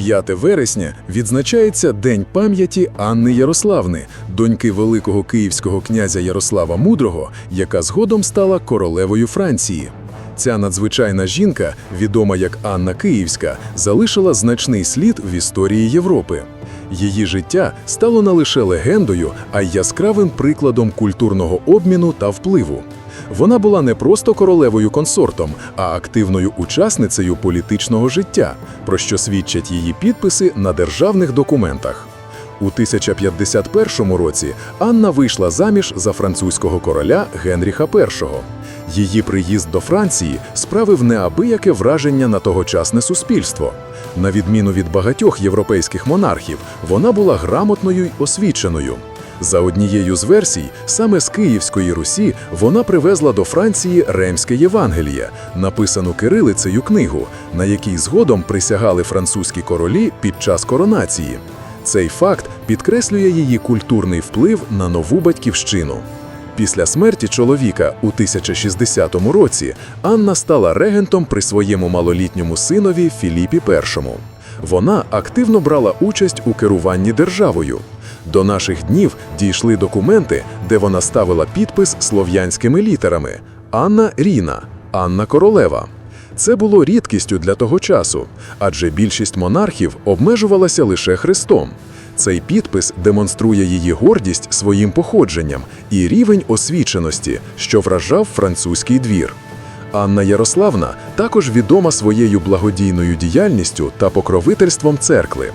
5 вересня відзначається День пам'яті Анни Ярославни, доньки великого київського князя Ярослава Мудрого, яка згодом стала королевою Франції. Ця надзвичайна жінка, відома як Анна Київська, залишила значний слід в історії Європи. Її життя стало не лише легендою, а й яскравим прикладом культурного обміну та впливу. Вона була не просто королевою консортом, а активною учасницею політичного життя, про що свідчать її підписи на державних документах. У 1051 році Анна вийшла заміж за французького короля Генріха І. Її приїзд до Франції справив неабияке враження на тогочасне суспільство. На відміну від багатьох європейських монархів, вона була грамотною й освіченою. За однією з версій, саме з Київської Русі вона привезла до Франції Ремське Євангеліє, написану кирилицею книгу, на якій згодом присягали французькі королі під час коронації. Цей факт підкреслює її культурний вплив на нову батьківщину. Після смерті чоловіка у 1060 році Анна стала регентом при своєму малолітньому синові Філіпі І. Вона активно брала участь у керуванні державою. До наших днів дійшли документи, де вона ставила підпис слов'янськими літерами Анна Ріна, Анна Королева. Це було рідкістю для того часу, адже більшість монархів обмежувалася лише хрестом. Цей підпис демонструє її гордість своїм походженням і рівень освіченості, що вражав французький двір. Анна Ярославна також відома своєю благодійною діяльністю та покровительством церкви.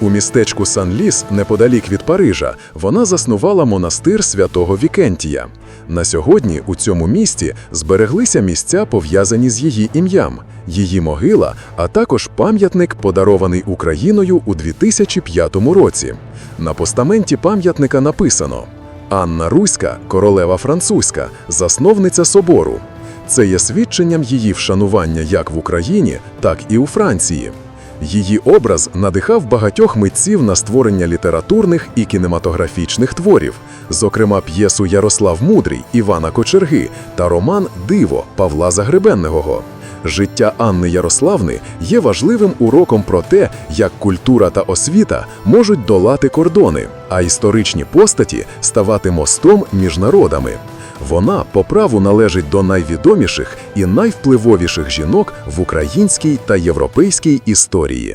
У містечку Сан-Ліс, неподалік від Парижа, вона заснувала монастир святого Вікентія. На сьогодні у цьому місті збереглися місця, пов'язані з її ім'ям, її могила, а також пам'ятник, подарований Україною у 2005 році. На постаменті пам'ятника написано Анна Руська, королева французька, засновниця собору. Це є свідченням її вшанування як в Україні, так і у Франції. Її образ надихав багатьох митців на створення літературних і кінематографічних творів, зокрема п'єсу Ярослав Мудрий Івана Кочерги та роман Диво Павла Загребенного. Життя Анни Ярославни є важливим уроком про те, як культура та освіта можуть долати кордони, а історичні постаті ставати мостом між народами. Вона по праву належить до найвідоміших і найвпливовіших жінок в українській та європейській історії.